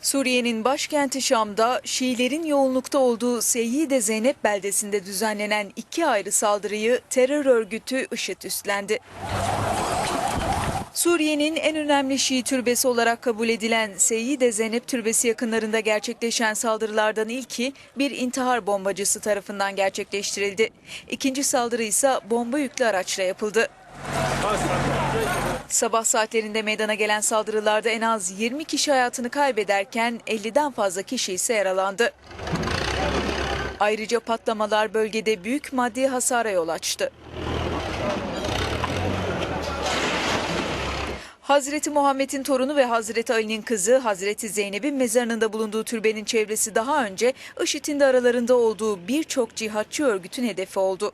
Suriye'nin başkenti Şam'da Şiilerin yoğunlukta olduğu Seyyide Zeynep beldesinde düzenlenen iki ayrı saldırıyı terör örgütü IŞİD üstlendi. Suriye'nin en önemli Şii türbesi olarak kabul edilen Seyyide Zeynep Türbesi yakınlarında gerçekleşen saldırılardan ilki bir intihar bombacısı tarafından gerçekleştirildi. İkinci saldırı ise bomba yüklü araçla yapıldı. Sabah saatlerinde meydana gelen saldırılarda en az 20 kişi hayatını kaybederken 50'den fazla kişi ise yaralandı. Ayrıca patlamalar bölgede büyük maddi hasara yol açtı. Hazreti Muhammed'in torunu ve Hazreti Ali'nin kızı Hazreti Zeynep'in mezarının da bulunduğu türbenin çevresi daha önce IŞİD'in de aralarında olduğu birçok cihatçı örgütün hedefi oldu.